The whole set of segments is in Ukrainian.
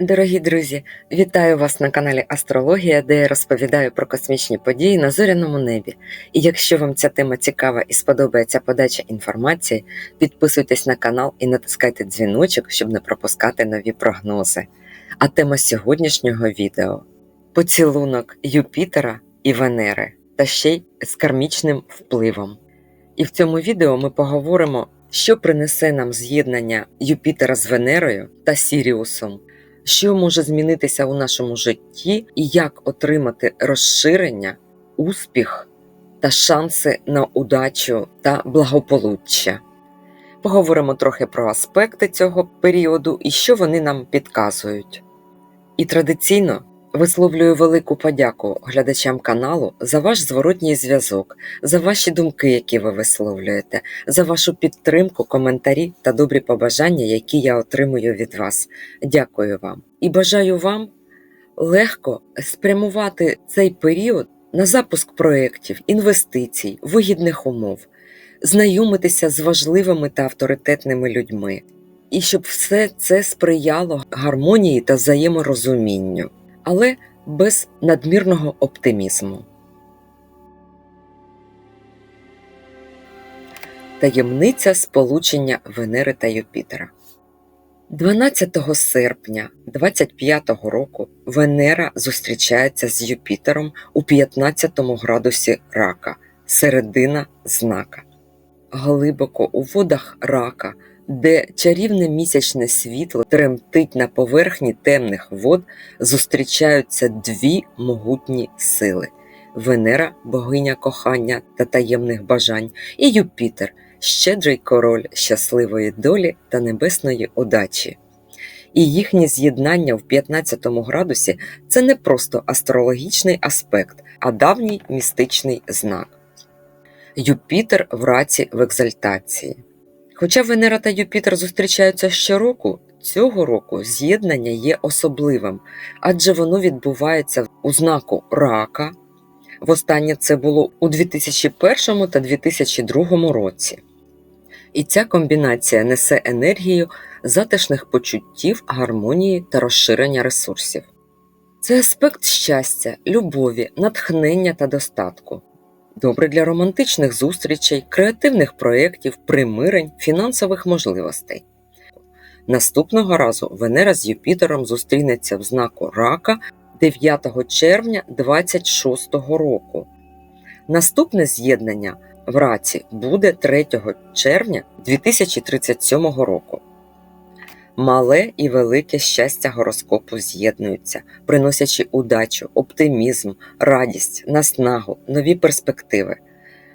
Дорогі друзі, вітаю вас на каналі Астрологія, де я розповідаю про космічні події на зоряному небі. І якщо вам ця тема цікава і сподобається подача інформації, підписуйтесь на канал і натискайте дзвіночок, щоб не пропускати нові прогнози. А тема сьогоднішнього відео поцілунок Юпітера і Венери, та ще й з кармічним впливом. І в цьому відео ми поговоримо, що принесе нам з'єднання Юпітера з Венерою та Сіріусом що може змінитися у нашому житті, і як отримати розширення, успіх та шанси на удачу та благополуччя. Поговоримо трохи про аспекти цього періоду і що вони нам підказують. І традиційно висловлюю велику подяку глядачам каналу за ваш зворотній зв'язок, за ваші думки, які ви висловлюєте, за вашу підтримку, коментарі та добрі побажання, які я отримую від вас. Дякую вам. І бажаю вам легко спрямувати цей період на запуск проєктів, інвестицій, вигідних умов, знайомитися з важливими та авторитетними людьми, і щоб все це сприяло гармонії та взаєморозумінню, але без надмірного оптимізму. Таємниця сполучення Венери та Юпітера. 12 серпня 25 року Венера зустрічається з Юпітером у 15 градусі рака, середина знака. Глибоко у водах рака, де чарівне місячне світло тремтить на поверхні темних вод, зустрічаються дві могутні сили: Венера, богиня кохання та таємних бажань, і Юпітер щедрий король щасливої долі та небесної удачі. І їхнє з'єднання в 15 градусі це не просто астрологічний аспект, а давній містичний знак. Юпітер в раці в екзальтації. Хоча Венера та Юпітер зустрічаються щороку, цього року з'єднання є особливим, адже воно відбувається у знаку рака. Востаннє це було у 2001 та 2002 році. І ця комбінація несе енергію затишних почуттів, гармонії та розширення ресурсів. Це аспект щастя, любові, натхнення та достатку. Добре для романтичних зустрічей, креативних проєктів, примирень, фінансових можливостей. Наступного разу Венера з Юпітером зустрінеться в знаку Рака 9 червня 26 року. Наступне з'єднання в раці буде 3 червня 2037 року. Мале і велике щастя гороскопу з'єднуються, приносячи удачу, оптимізм, радість, наснагу, нові перспективи,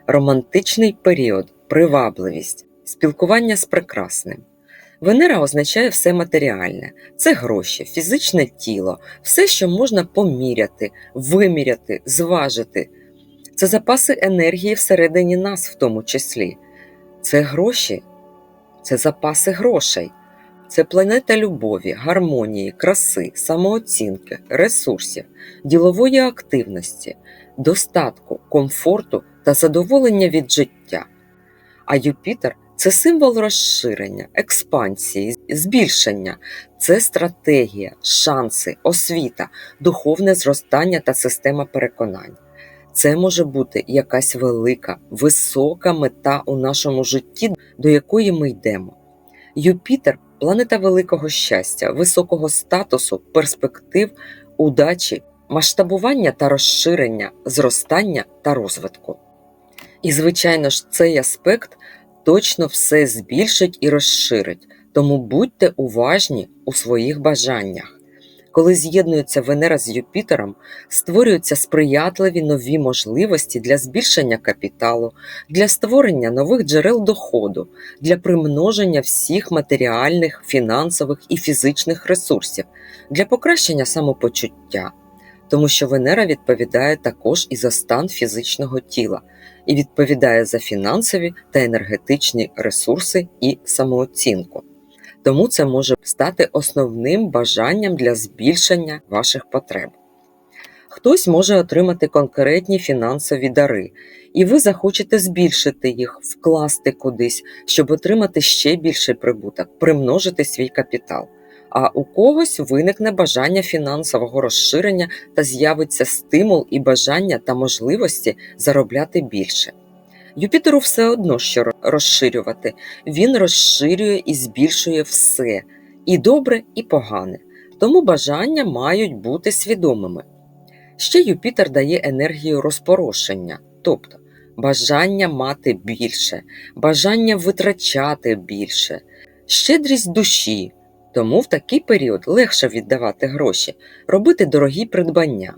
романтичний період, привабливість, спілкування з прекрасним. Венера означає все матеріальне, це гроші, фізичне тіло, все, що можна поміряти, виміряти, зважити. Це запаси енергії всередині нас, в тому числі. Це гроші, це запаси грошей, це планета любові, гармонії, краси, самооцінки, ресурсів, ділової активності, достатку, комфорту та задоволення від життя. А Юпітер це символ розширення, експансії, збільшення, це стратегія, шанси, освіта, духовне зростання та система переконань. Це може бути якась велика, висока мета у нашому житті, до якої ми йдемо. Юпітер планета великого щастя, високого статусу, перспектив, удачі, масштабування та розширення, зростання та розвитку. І, звичайно ж, цей аспект точно все збільшить і розширить, тому будьте уважні у своїх бажаннях. Коли з'єднується Венера з Юпітером, створюються сприятливі нові можливості для збільшення капіталу, для створення нових джерел доходу, для примноження всіх матеріальних, фінансових і фізичних ресурсів, для покращення самопочуття, тому що Венера відповідає також і за стан фізичного тіла, і відповідає за фінансові та енергетичні ресурси і самооцінку тому це може стати основним бажанням для збільшення ваших потреб. Хтось може отримати конкретні фінансові дари, і ви захочете збільшити їх, вкласти кудись, щоб отримати ще більший прибуток, примножити свій капітал. а у когось виникне бажання фінансового розширення та з'явиться стимул і бажання та можливості заробляти більше. Юпітеру все одно що розширювати. Він розширює і збільшує все і добре, і погане. Тому бажання мають бути свідомими. Ще Юпітер дає енергію розпорошення, тобто бажання мати більше, бажання витрачати більше, щедрість душі. Тому в такий період легше віддавати гроші, робити дорогі придбання.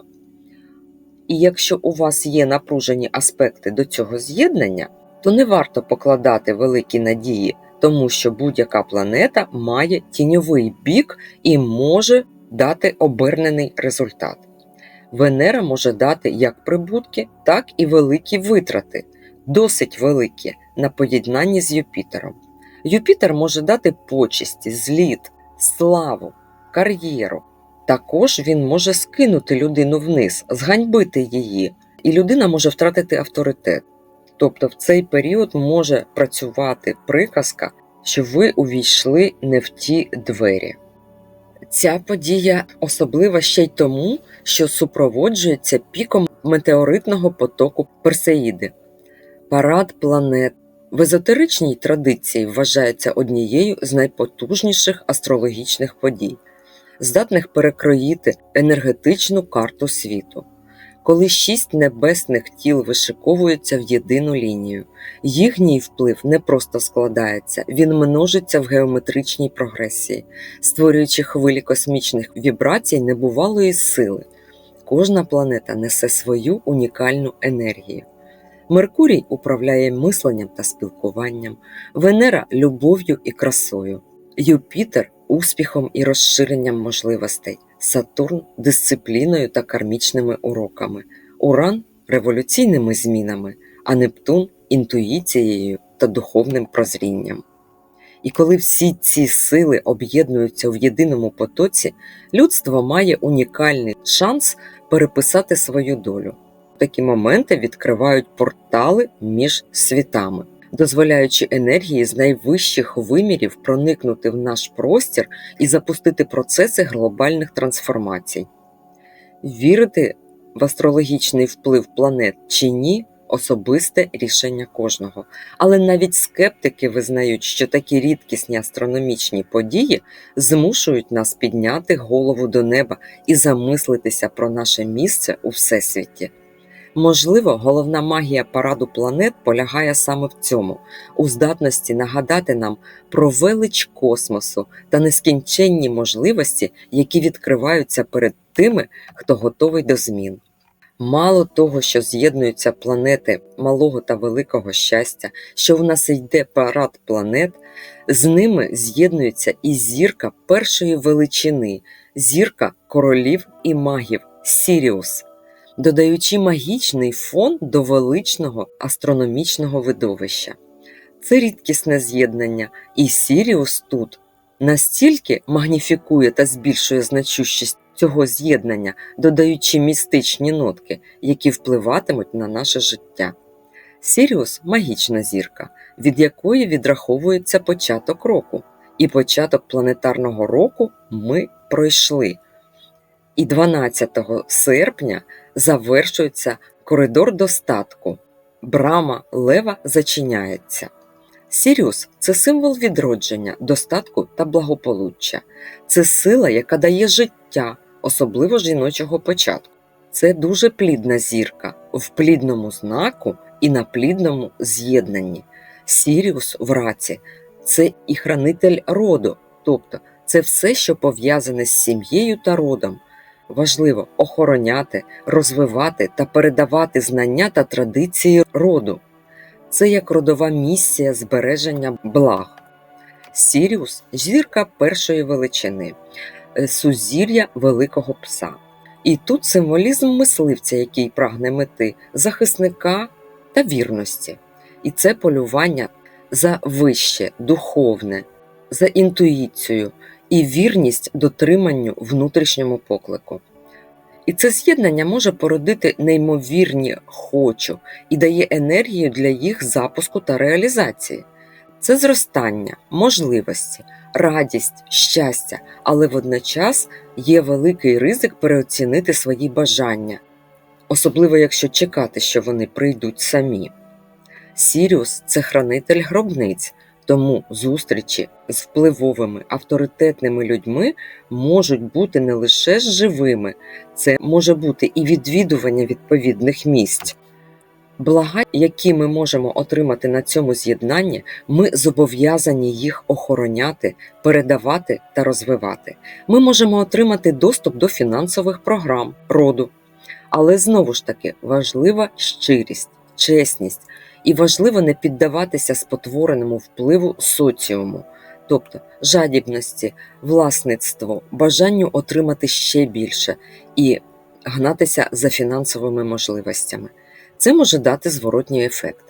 І якщо у вас є напружені аспекти до цього з'єднання, то не варто покладати великі надії, тому що будь-яка планета має тіньовий бік і може дати обернений результат. Венера може дати як прибутки, так і великі витрати, досить великі на поєднанні з Юпітером. Юпітер може дати почесті, зліт, славу, кар'єру. Також він може скинути людину вниз, зганьбити її, і людина може втратити авторитет. Тобто в цей період може працювати приказка, що ви увійшли не в ті двері. Ця подія особлива ще й тому, що супроводжується піком метеоритного потоку Персеїди. Парад планет в езотеричній традиції вважається однією з найпотужніших астрологічних подій, здатних перекроїти енергетичну карту світу. Коли шість небесних тіл вишиковуються в єдину лінію, їхній вплив не просто складається, він множиться в геометричній прогресії, створюючи хвилі космічних вібрацій небувалої сили. Кожна планета несе свою унікальну енергію. Меркурій управляє мисленням та спілкуванням, Венера любов'ю і красою, Юпітер успіхом і розширенням можливостей, Сатурн дисципліною та кармічними уроками, Уран революційними змінами, а Нептун інтуїцією та духовним прозрінням. І коли всі ці сили об'єднуються в єдиному потоці, людство має унікальний шанс переписати свою долю. Такі моменти відкривають портали між світами, дозволяючи енергії з найвищих вимірів проникнути в наш простір і запустити процеси глобальних трансформацій. Вірити в астрологічний вплив планет чи ні особисте рішення кожного. Але навіть скептики визнають, що такі рідкісні астрономічні події змушують нас підняти голову до неба і замислитися про наше місце у всесвіті. Можливо, головна магія параду планет полягає саме в цьому, у здатності нагадати нам про велич космосу та нескінченні можливості, які відкриваються перед тими, хто готовий до змін. Мало того, що з'єднуються планети малого та великого щастя, що в нас йде парад планет, з ними з'єднується і зірка першої величини, зірка королів і магів Сіріус додаючи магічний фон до величного астрономічного видовища. Це рідкісне з'єднання, і Сіріус тут настільки магніфікує та збільшує значущість цього з'єднання, додаючи містичні нотки, які впливатимуть на наше життя. Сіріус магічна зірка, від якої відраховується початок року, і початок планетарного року ми пройшли. І 12 серпня завершується коридор достатку. Брама лева зачиняється. Сіріус це символ відродження, достатку та благополуччя. Це сила, яка дає життя, особливо жіночого початку. Це дуже плідна зірка в плідному знаку і на плідному з'єднанні. Сіріус в раці це і хранитель роду, тобто це все, що пов'язане з сім'єю та родом. Важливо охороняти, розвивати та передавати знання та традиції роду. Це як родова місія збереження благ. Сіріус зірка першої величини, е, сузір'я великого пса. І тут символізм мисливця, який прагне мети, захисника та вірності. І це полювання за вище, духовне, за інтуїцію і вірність дотриманню внутрішньому поклику. І це з'єднання може породити неймовірні хочу і дає енергію для їх запуску та реалізації. Це зростання, можливості, радість, щастя, але водночас є великий ризик переоцінити свої бажання, особливо якщо чекати, що вони прийдуть самі. Сіріус це хранитель гробниць, тому зустрічі з впливовими авторитетними людьми можуть бути не лише живими, це може бути і відвідування відповідних місць. Блага, які ми можемо отримати на цьому з'єднанні, ми зобов'язані їх охороняти, передавати та розвивати. Ми можемо отримати доступ до фінансових програм роду. Але знову ж таки важлива щирість, чесність і важливо не піддаватися спотвореному впливу соціуму, тобто жадібності, власництву, бажанню отримати ще більше і гнатися за фінансовими можливостями. Це може дати зворотній ефект.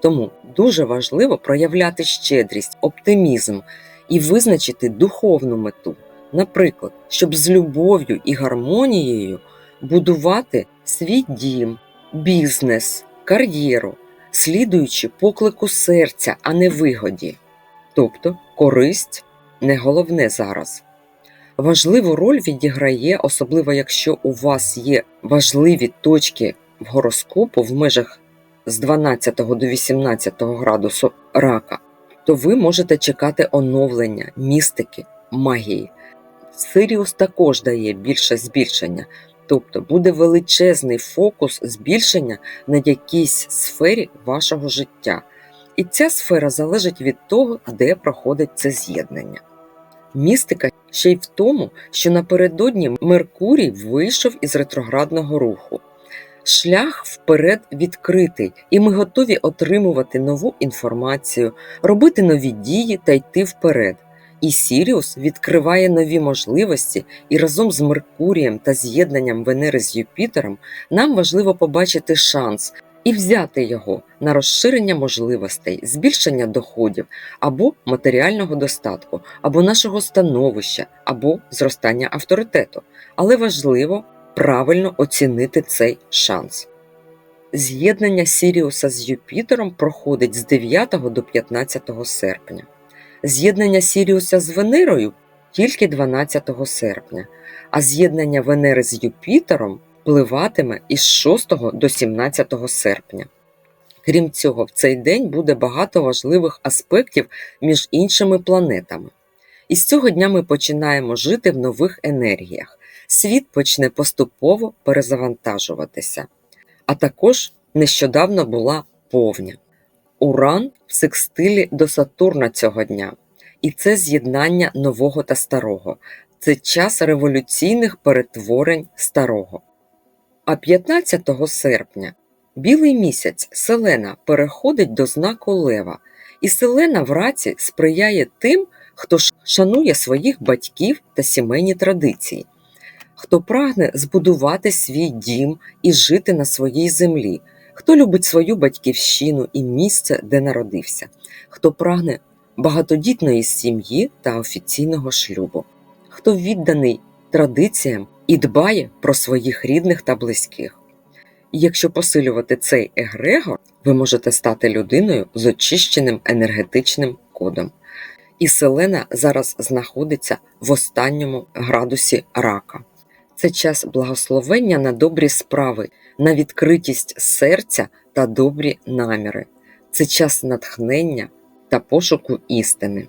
Тому дуже важливо проявляти щедрість, оптимізм і визначити духовну мету, наприклад, щоб з любов'ю і гармонією будувати свій дім, бізнес, кар'єру, слідуючи поклику серця, а не вигоді. Тобто користь не головне зараз. Важливу роль відіграє, особливо якщо у вас є важливі точки в гороскопу в межах з 12 до 18 градусу рака, то ви можете чекати оновлення, містики, магії. Сиріус також дає більше збільшення, тобто буде величезний фокус збільшення на якійсь сфері вашого життя. І ця сфера залежить від того, де проходить це з'єднання. Містика ще й в тому, що напередодні Меркурій вийшов із ретроградного руху. Шлях вперед відкритий, і ми готові отримувати нову інформацію, робити нові дії та йти вперед. І Сіріус відкриває нові можливості, і разом з Меркурієм та з'єднанням Венери з Юпітером нам важливо побачити шанс і взяти його на розширення можливостей, збільшення доходів або матеріального достатку, або нашого становища, або зростання авторитету. Але важливо правильно оцінити цей шанс. З'єднання Сіріуса з Юпітером проходить з 9 до 15 серпня. З'єднання Сіріуса з Венерою тільки 12 серпня, а з'єднання Венери з Юпітером впливатиме із 6 до 17 серпня. Крім цього, в цей день буде багато важливих аспектів між іншими планетами. І з цього дня ми починаємо жити в нових енергіях. Світ почне поступово перезавантажуватися. А також нещодавно була повня. Уран в секстилі до Сатурна цього дня. І це з'єднання нового та старого. Це час революційних перетворень старого. А 15 серпня білий місяць Селена переходить до знаку Лева, і Селена в раці сприяє тим, хто шанує своїх батьків та сімейні традиції, хто прагне збудувати свій дім і жити на своїй землі, хто любить свою батьківщину і місце, де народився, хто прагне багатодітної сім'ї та офіційного шлюбу, хто відданий традиціям і дбає про своїх рідних та близьких. Якщо посилювати цей егрегор, ви можете стати людиною з очищеним енергетичним кодом. І селена зараз знаходиться в останньому градусі рака. Це час благословення на добрі справи, на відкритість серця та добрі наміри. Це час натхнення та пошуку істини.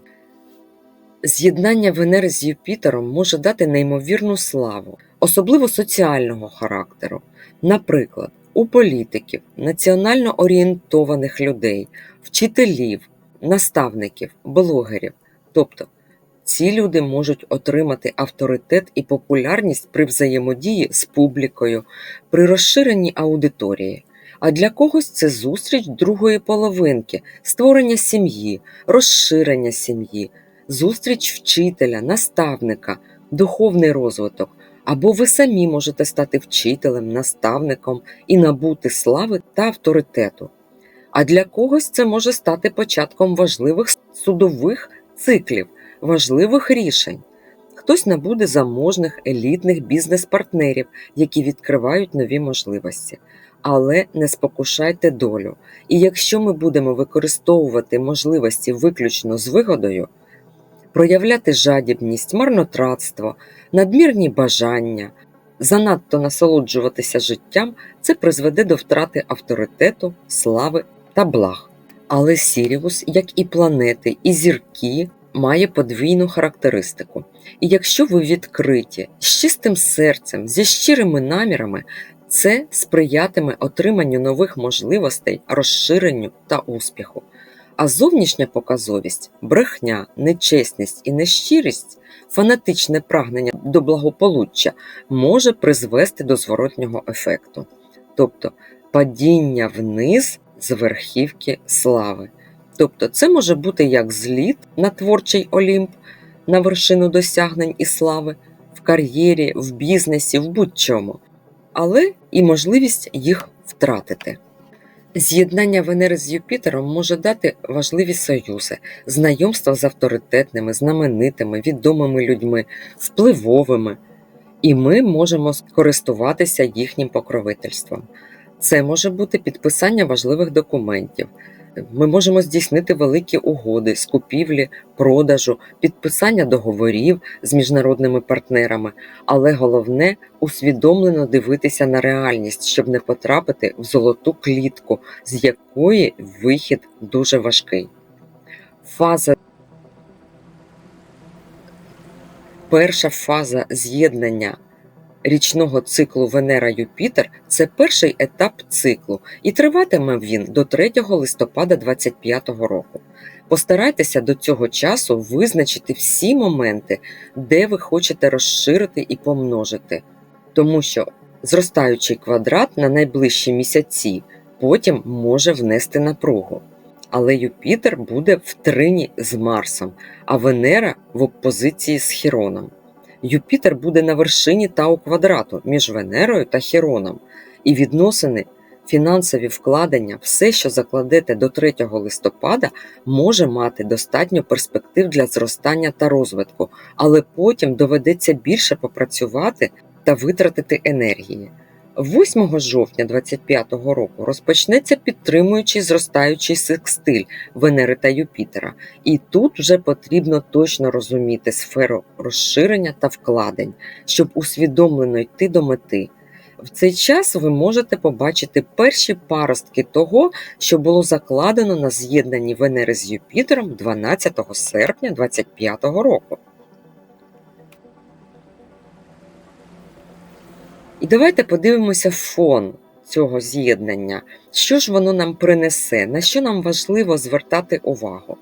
З'єднання Венери з Юпітером може дати неймовірну славу, особливо соціального характеру, наприклад, у політиків, національно орієнтованих людей, вчителів, наставників, блогерів. Тобто ці люди можуть отримати авторитет і популярність при взаємодії з публікою, при розширенні аудиторії. А для когось це зустріч другої половинки, створення сім'ї, розширення сім'ї, зустріч вчителя, наставника, духовний розвиток. Або ви самі можете стати вчителем, наставником і набути слави та авторитету. А для когось це може стати початком важливих судових циклів, важливих рішень. Хтось набуде заможних елітних бізнес-партнерів, які відкривають нові можливості. але не спокушайте долю. І якщо ми будемо використовувати можливості виключно з вигодою, проявляти жадібність, марнотратство, надмірні бажання, занадто насолоджуватися життям, це призведе до втрати авторитету, слави та благ. Але Сіріус, як і планети, і зірки, має подвійну характеристику. І якщо ви відкриті з чистим серцем, зі щирими намірами, це сприятиме отриманню нових можливостей, розширенню та успіху. А зовнішня показовість, брехня, нечесність і нещирість, фанатичне прагнення до благополуччя може призвести до зворотнього ефекту, тобто падіння вниз з верхівки слави. Тобто, це може бути як зліт на творчий олімп, на вершину досягнень і слави, в кар'єрі, в бізнесі, в будь-чому, але і можливість їх втратити. З'єднання Венери з Юпітером може дати важливі союзи, знайомства з авторитетними, знаменитими, відомими людьми, впливовими, і ми можемо скористуватися їхнім покровительством. Це може бути підписання важливих документів. Ми можемо здійснити великі угоди з купівлі, продажу, підписання договорів з міжнародними партнерами, але головне усвідомлено дивитися на реальність, щоб не потрапити в золоту клітку, з якої вихід дуже важкий. Фаза Перша фаза з'єднання річного циклу Венера-Юпітер це перший етап циклу, і триватиме він до 3 листопада 2025 року. Постарайтеся до цього часу визначити всі моменти, де ви хочете розширити і помножити, тому що зростаючий квадрат на найближчі місяці потім може внести напругу. Але Юпітер буде в трині з Марсом, а Венера в опозиції з Хіроном. Юпітер буде на вершині Тау квадрату між Венерою та Хіроном, і відносини, фінансові вкладення, все, що закладете до 3 листопада, може мати достатньо перспектив для зростання та розвитку, але потім доведеться більше попрацювати та витратити енергії. 8 жовтня 2025 року розпочнеться підтримуючий зростаючий секстиль Венери та Юпітера, і тут вже потрібно точно розуміти сферу розширення та вкладень, щоб усвідомлено йти до мети. В цей час ви можете побачити перші паростки того, що було закладено на з'єднанні Венери з Юпітером 12 серпня 2025 року. І давайте подивимося фон цього з'єднання, що ж воно нам принесе, на що нам важливо звертати увагу.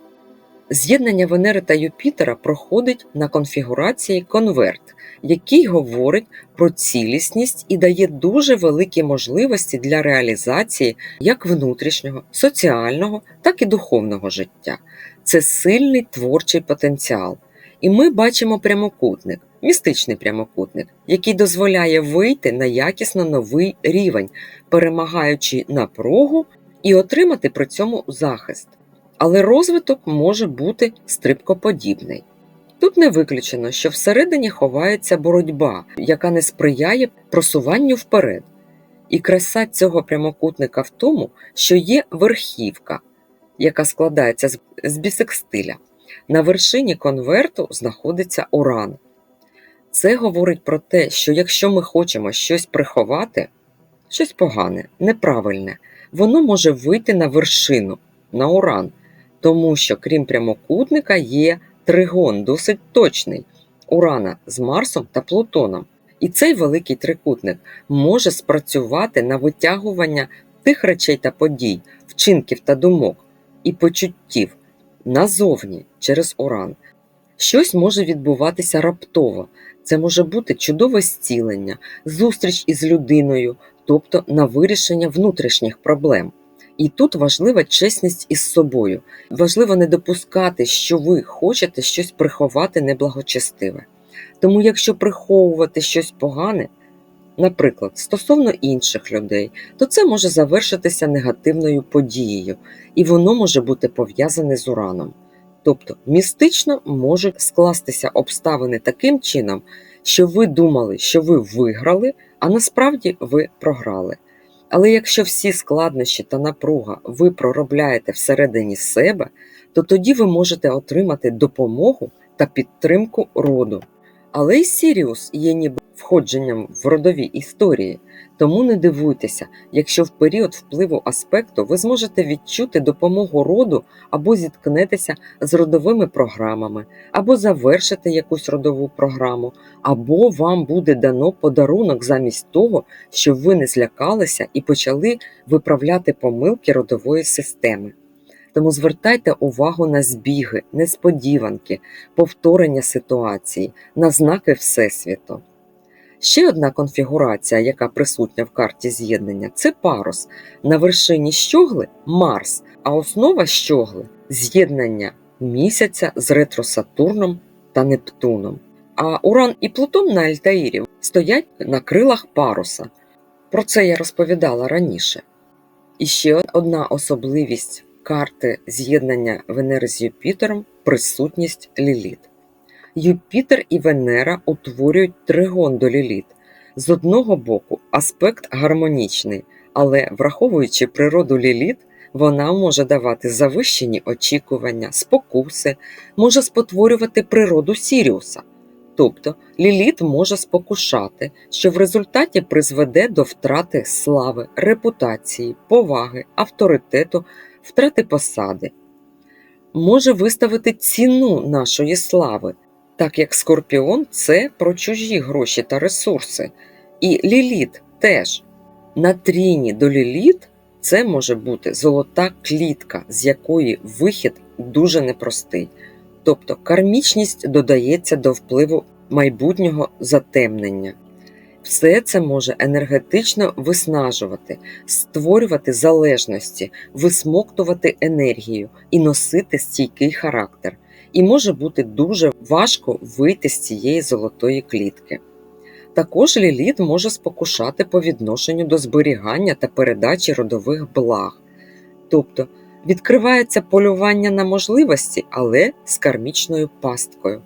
З'єднання Венери та Юпітера проходить на конфігурації конверт, який говорить про цілісність і дає дуже великі можливості для реалізації як внутрішнього, соціального, так і духовного життя. Це сильний творчий потенціал. І ми бачимо прямокутник, містичний прямокутник, який дозволяє вийти на якісно новий рівень, перемагаючи напругу і отримати при цьому захист. Але розвиток може бути стрибкоподібний. Тут не виключено, що всередині ховається боротьба, яка не сприяє просуванню вперед. І краса цього прямокутника в тому, що є верхівка, яка складається з бісекстиля. На вершині конверту знаходиться уран. Це говорить про те, що якщо ми хочемо щось приховати, щось погане, неправильне, воно може вийти на вершину, на уран, тому що, крім прямокутника, є тригон досить точний урана з Марсом та Плутоном. І цей великий трикутник може спрацювати на витягування тих речей та подій, вчинків та думок і почуттів назовні через уран. Щось може відбуватися раптово. Це може бути чудове зцілення, зустріч із людиною, тобто на вирішення внутрішніх проблем. І тут важлива чесність із собою. Важливо не допускати, що ви хочете щось приховати неблагочестиве. Тому, якщо приховувати щось погане, наприклад, стосовно інших людей, то це може завершитися негативною подією, і воно може бути пов'язане з ураном. Тобто містично можуть скластися обставини таким чином, що ви думали, що ви виграли, а насправді ви програли. Але якщо всі складнощі та напруга ви проробляєте всередині себе, то тоді ви можете отримати допомогу та підтримку роду. Але й Сіріус є ніби входженням в родові історії, тому не дивуйтеся, якщо в період впливу аспекту ви зможете відчути допомогу роду або зіткнетеся з родовими програмами, або завершите якусь родову програму, або вам буде дано подарунок замість того, щоб ви не злякалися і почали виправляти помилки родової системи. Тому звертайте увагу на збіги, несподіванки, повторення ситуації, на знаки Всесвіту. Ще одна конфігурація, яка присутня в карті з'єднання, це парус. На вершині щогли Марс, а основа щогли з'єднання місяця з ретро-Сатурном та Нептуном. А Уран і Плутон на Альтаїрі стоять на крилах паруса. Про це я розповідала раніше. І ще одна особливість карти з'єднання Венери з Юпітером присутність Ліліт. Юпітер і Венера утворюють тригон до Ліліт. З одного боку, аспект гармонічний, але враховуючи природу Ліліт, вона може давати завищені очікування, спокуси, може спотворювати природу Сіріуса. Тобто Ліліт може спокушати, що в результаті призведе до втрати слави, репутації, поваги, авторитету, втрати посади. Може виставити ціну нашої слави, так як Скорпіон це про чужі гроші та ресурси. І Ліліт теж. На тріні до Ліліт це може бути золота клітка, з якої вихід дуже непростий. Тобто кармічність додається до впливу майбутнього затемнення. Все це може енергетично виснажувати, створювати залежності, висмоктувати енергію і носити стійкий характер. І може бути дуже важко вийти з цієї золотої клітки. Також ліліт може спокушати по відношенню до зберігання та передачі родових благ. Тобто відкривається полювання на можливості, але з кармічною пасткою.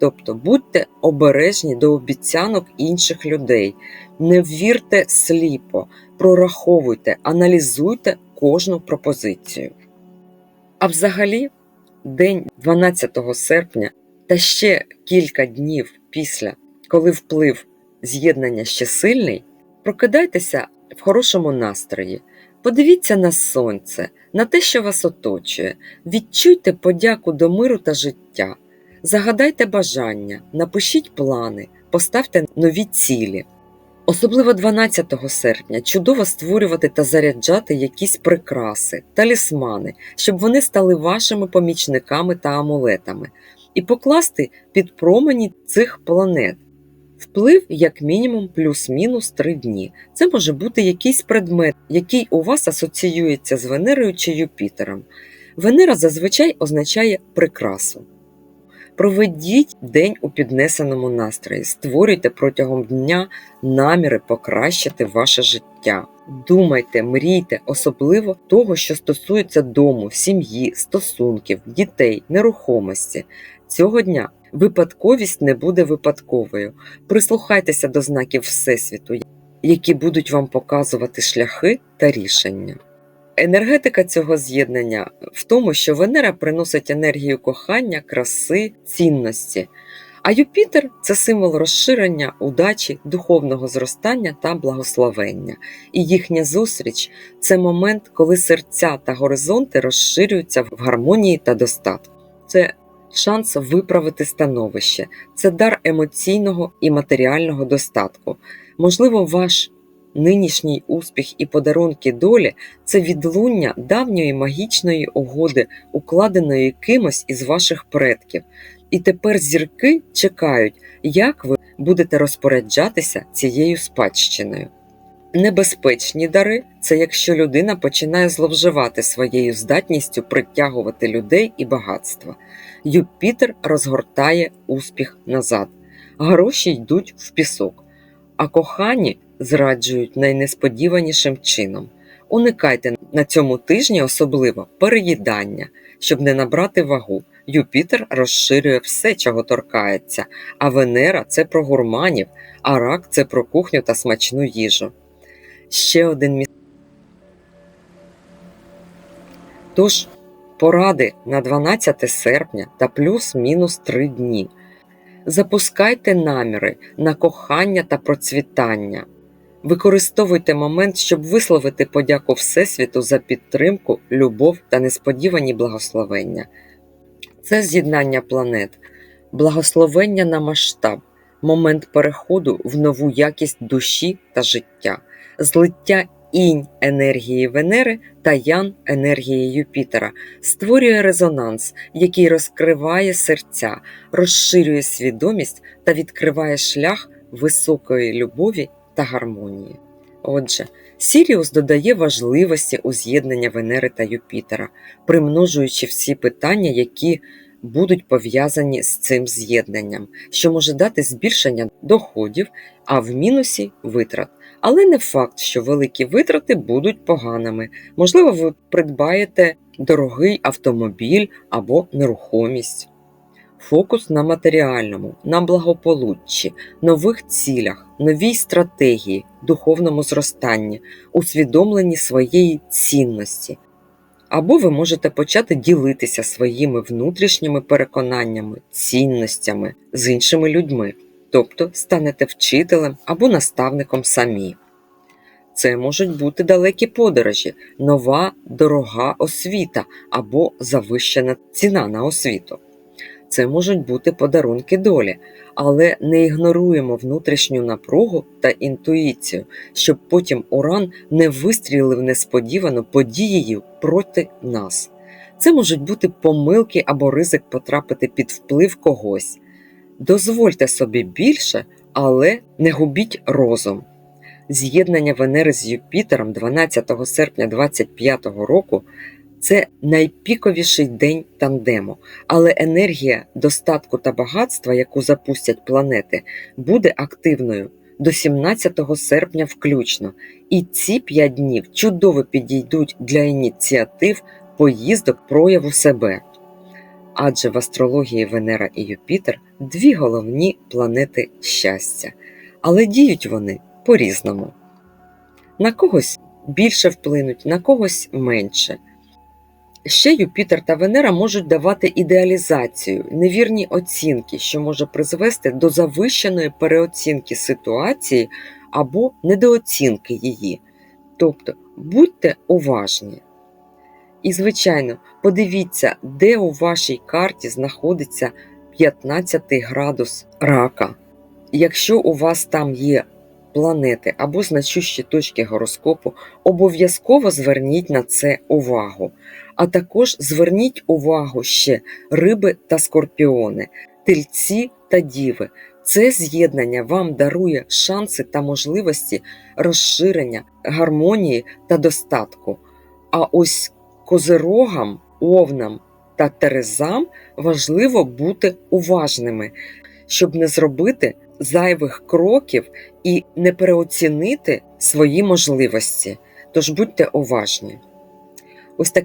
Тобто будьте обережні до обіцянок інших людей, не вірте сліпо, прораховуйте, аналізуйте кожну пропозицію. А взагалі, день 12 серпня та ще кілька днів після, коли вплив з'єднання ще сильний, прокидайтеся в хорошому настрої, подивіться на сонце, на те, що вас оточує, відчуйте подяку до миру та життя. Загадайте бажання, напишіть плани, поставте нові цілі. Особливо 12 серпня чудово створювати та заряджати якісь прикраси, талісмани, щоб вони стали вашими помічниками та амулетами, і покласти під промені цих планет. Вплив як мінімум плюс-мінус 3 дні. Це може бути якийсь предмет, який у вас асоціюється з Венерою чи Юпітером. Венера зазвичай означає прикрасу. Проведіть день у піднесеному настрої, створюйте протягом дня наміри покращити ваше життя. Думайте, мрійте, особливо того, що стосується дому, сім'ї, стосунків, дітей, нерухомості. Цього дня випадковість не буде випадковою. Прислухайтеся до знаків Всесвіту, які будуть вам показувати шляхи та рішення. Енергетика цього з'єднання в тому, що Венера приносить енергію кохання, краси, цінності, а Юпітер це символ розширення, удачі, духовного зростання та благословення. І їхня зустріч це момент, коли серця та горизонти розширюються в гармонії та достатку. Це шанс виправити становище, це дар емоційного і матеріального достатку. Можливо, ваш Нинішній успіх і подарунки долі це відлуння давньої магічної угоди, укладеної кимось із ваших предків. І тепер зірки чекають, як ви будете розпоряджатися цією спадщиною. Небезпечні дари це якщо людина починає зловживати своєю здатністю притягувати людей і багатства. Юпітер розгортає успіх назад, гроші йдуть в пісок, а кохані зраджують найнесподіванішим чином. Уникайте на цьому тижні особливо переїдання, щоб не набрати вагу. Юпітер розширює все, чого торкається, а Венера це про гурманів, а рак це про кухню та смачну їжу. Ще один міс... Тож, поради на 12 серпня та плюс-мінус 3 дні. Запускайте наміри на кохання та процвітання. Використовуйте момент, щоб висловити подяку Всесвіту за підтримку, любов та несподівані благословення. Це з'єднання планет, благословення на масштаб, момент переходу в нову якість душі та життя, злиття інь енергії Венери та ян енергії Юпітера. Створює резонанс, який розкриває серця, розширює свідомість та відкриває шлях високої любові та гармонії. Отже, Сіріус додає важливості у з'єднання Венери та Юпітера, примножуючи всі питання, які будуть пов'язані з цим з'єднанням, що може дати збільшення доходів, а в мінусі витрат. Але не факт, що великі витрати будуть поганими. Можливо, ви придбаєте дорогий автомобіль або нерухомість. Фокус на матеріальному, на благополуччі, нових цілях, новій стратегії, духовному зростанні, усвідомленні своєї цінності. Або ви можете почати ділитися своїми внутрішніми переконаннями, цінностями з іншими людьми, тобто станете вчителем або наставником самі. Це можуть бути далекі подорожі, нова дорога освіта або завищена ціна на освіту. Це можуть бути подарунки долі, але не ігноруємо внутрішню напругу та інтуїцію, щоб потім уран не вистрілив несподівано подією проти нас. Це можуть бути помилки або ризик потрапити під вплив когось. Дозвольте собі більше, але не губіть розум. З'єднання Венери з Юпітером 12 серпня 2025 року це найпіковіший день тандему, але енергія достатку та багатства, яку запустять планети, буде активною до 17 серпня включно. І ці 5 днів чудово підійдуть для ініціатив, поїздок, прояву себе. Адже в астрології Венера і Юпітер дві головні планети щастя, але діють вони по-різному. На когось більше вплинуть, на когось менше. Ще Юпітер та Венера можуть давати ідеалізацію, невірні оцінки, що може призвести до завищеної переоцінки ситуації або недооцінки її. Тобто будьте уважні. І, звичайно, подивіться, де у вашій карті знаходиться 15 градус рака. Якщо у вас там є планети або значущі точки гороскопу, обов'язково зверніть на це увагу. А також зверніть увагу ще риби та скорпіони, тельці та діви. Це з'єднання вам дарує шанси та можливості розширення, гармонії та достатку. А ось козирогам, овнам та терезам важливо бути уважними, щоб не зробити зайвих кроків і не переоцінити свої можливості. Тож будьте уважні. Ось так.